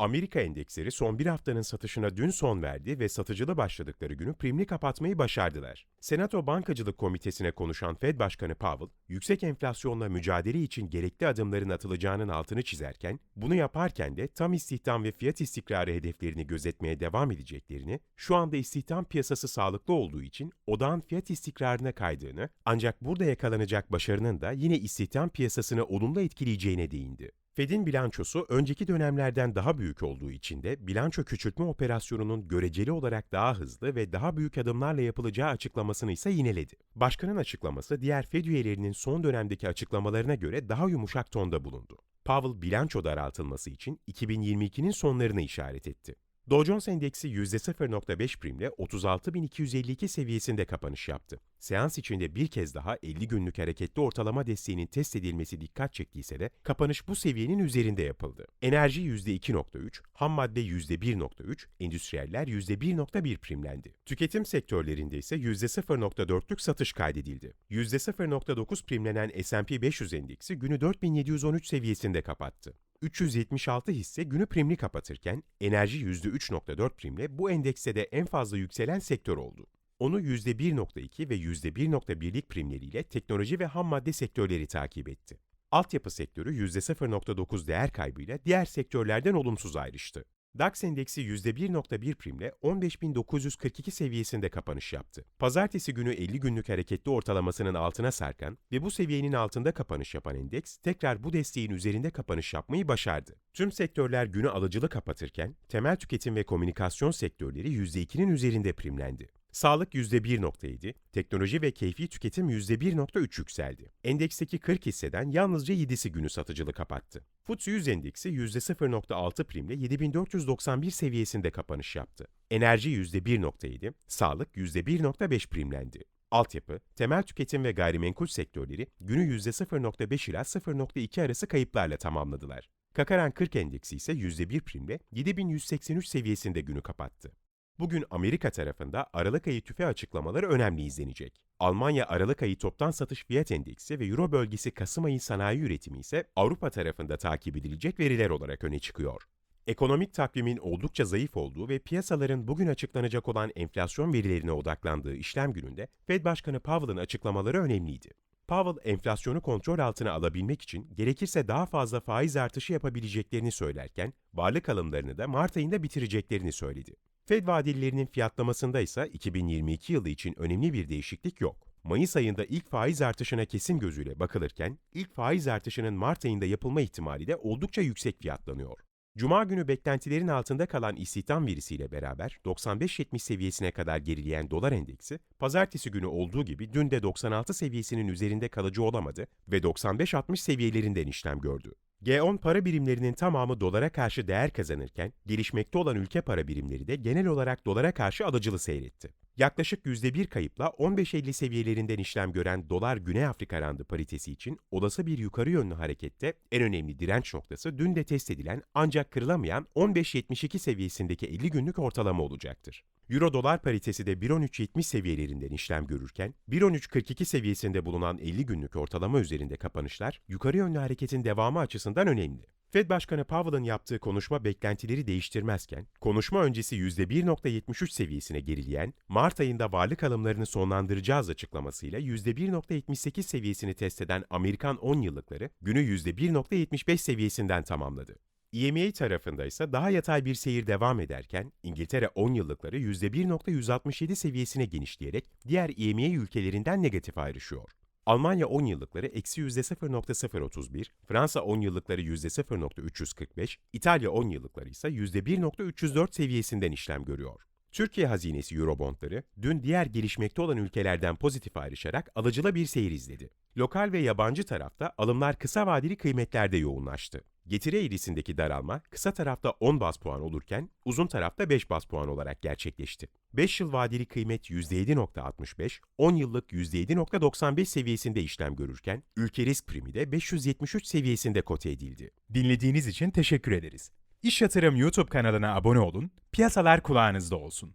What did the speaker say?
Amerika endeksleri son bir haftanın satışına dün son verdi ve satıcılı başladıkları günü primli kapatmayı başardılar. Senato Bankacılık Komitesi'ne konuşan Fed Başkanı Powell, yüksek enflasyonla mücadele için gerekli adımların atılacağının altını çizerken, bunu yaparken de tam istihdam ve fiyat istikrarı hedeflerini gözetmeye devam edeceklerini, şu anda istihdam piyasası sağlıklı olduğu için odağın fiyat istikrarına kaydığını, ancak burada yakalanacak başarının da yine istihdam piyasasını olumlu etkileyeceğine değindi. Fed'in bilançosu önceki dönemlerden daha büyük olduğu için de bilanço küçültme operasyonunun göreceli olarak daha hızlı ve daha büyük adımlarla yapılacağı açıklamasını ise yineledi. Başkanın açıklaması diğer Fed üyelerinin son dönemdeki açıklamalarına göre daha yumuşak tonda bulundu. Powell bilanço daraltılması için 2022'nin sonlarını işaret etti. Dow Jones Endeksi %0.5 primle 36.252 seviyesinde kapanış yaptı. Seans içinde bir kez daha 50 günlük hareketli ortalama desteğinin test edilmesi dikkat çektiyse de kapanış bu seviyenin üzerinde yapıldı. Enerji %2.3, ham madde %1.3, endüstriyeller %1.1 primlendi. Tüketim sektörlerinde ise %0.4'lük satış kaydedildi. %0.9 primlenen S&P 500 endeksi günü 4713 seviyesinde kapattı. 376 hisse günü primli kapatırken enerji %3.4 primle bu endekste de en fazla yükselen sektör oldu. Onu %1.2 ve %1.1'lik primleriyle teknoloji ve ham madde sektörleri takip etti. Altyapı sektörü %0.9 değer kaybıyla diğer sektörlerden olumsuz ayrıştı. DAX endeksi %1.1 primle 15.942 seviyesinde kapanış yaptı. Pazartesi günü 50 günlük hareketli ortalamasının altına sarkan ve bu seviyenin altında kapanış yapan endeks tekrar bu desteğin üzerinde kapanış yapmayı başardı. Tüm sektörler günü alıcılı kapatırken temel tüketim ve komünikasyon sektörleri %2'nin üzerinde primlendi. Sağlık %1.7, teknoloji ve keyfi tüketim %1.3 yükseldi. Endeksteki 40 hisseden yalnızca 7'si günü satıcılı kapattı. FTSE 100 endeksi %0.6 primle 7491 seviyesinde kapanış yaptı. Enerji %1.7, sağlık %1.5 primlendi. Altyapı, temel tüketim ve gayrimenkul sektörleri günü %0.5 ila 0.2 arası kayıplarla tamamladılar. Kakaran 40 endeksi ise %1 primle 7183 seviyesinde günü kapattı. Bugün Amerika tarafında Aralık ayı tüfe açıklamaları önemli izlenecek. Almanya Aralık ayı toptan satış fiyat endeksi ve Euro bölgesi Kasım ayı sanayi üretimi ise Avrupa tarafında takip edilecek veriler olarak öne çıkıyor. Ekonomik takvimin oldukça zayıf olduğu ve piyasaların bugün açıklanacak olan enflasyon verilerine odaklandığı işlem gününde Fed Başkanı Powell'ın açıklamaları önemliydi. Powell, enflasyonu kontrol altına alabilmek için gerekirse daha fazla faiz artışı yapabileceklerini söylerken, varlık alımlarını da Mart ayında bitireceklerini söyledi. Fed vadelilerinin fiyatlamasında ise 2022 yılı için önemli bir değişiklik yok. Mayıs ayında ilk faiz artışına kesim gözüyle bakılırken, ilk faiz artışının Mart ayında yapılma ihtimali de oldukça yüksek fiyatlanıyor. Cuma günü beklentilerin altında kalan istihdam verisiyle beraber 95-70 seviyesine kadar gerileyen dolar endeksi, pazartesi günü olduğu gibi dün de 96 seviyesinin üzerinde kalıcı olamadı ve 95-60 seviyelerinden işlem gördü. G10 para birimlerinin tamamı dolara karşı değer kazanırken, gelişmekte olan ülke para birimleri de genel olarak dolara karşı alıcılı seyretti. Yaklaşık %1 kayıpla 15.50 seviyelerinden işlem gören dolar Güney Afrika randı paritesi için olası bir yukarı yönlü harekette en önemli direnç noktası dün de test edilen ancak kırılamayan 15.72 seviyesindeki 50 günlük ortalama olacaktır. Euro dolar paritesi de 1.13.70 seviyelerinden işlem görürken 1.13.42 seviyesinde bulunan 50 günlük ortalama üzerinde kapanışlar yukarı yönlü hareketin devamı açısından önemli. Fed Başkanı Powell'ın yaptığı konuşma beklentileri değiştirmezken, konuşma öncesi %1.73 seviyesine gerileyen, Mart ayında varlık alımlarını sonlandıracağız açıklamasıyla %1.78 seviyesini test eden Amerikan 10 yıllıkları günü %1.75 seviyesinden tamamladı. EMEA tarafında ise daha yatay bir seyir devam ederken İngiltere 10 yıllıkları %1.167 seviyesine genişleyerek diğer EMEA ülkelerinden negatif ayrışıyor. Almanya 10 yıllıkları eksi %0.031, Fransa 10 yıllıkları %0.345, İtalya 10 yıllıkları ise %1.304 seviyesinden işlem görüyor. Türkiye hazinesi Eurobondları dün diğer gelişmekte olan ülkelerden pozitif ayrışarak alıcıla bir seyir izledi. Lokal ve yabancı tarafta alımlar kısa vadeli kıymetlerde yoğunlaştı. Getiri eğrisindeki daralma kısa tarafta 10 bas puan olurken uzun tarafta 5 bas puan olarak gerçekleşti. 5 yıl vadeli kıymet %7.65, 10 yıllık %7.95 seviyesinde işlem görürken ülke risk primi de 573 seviyesinde kote edildi. Dinlediğiniz için teşekkür ederiz. İş Yatırım YouTube kanalına abone olun, piyasalar kulağınızda olsun.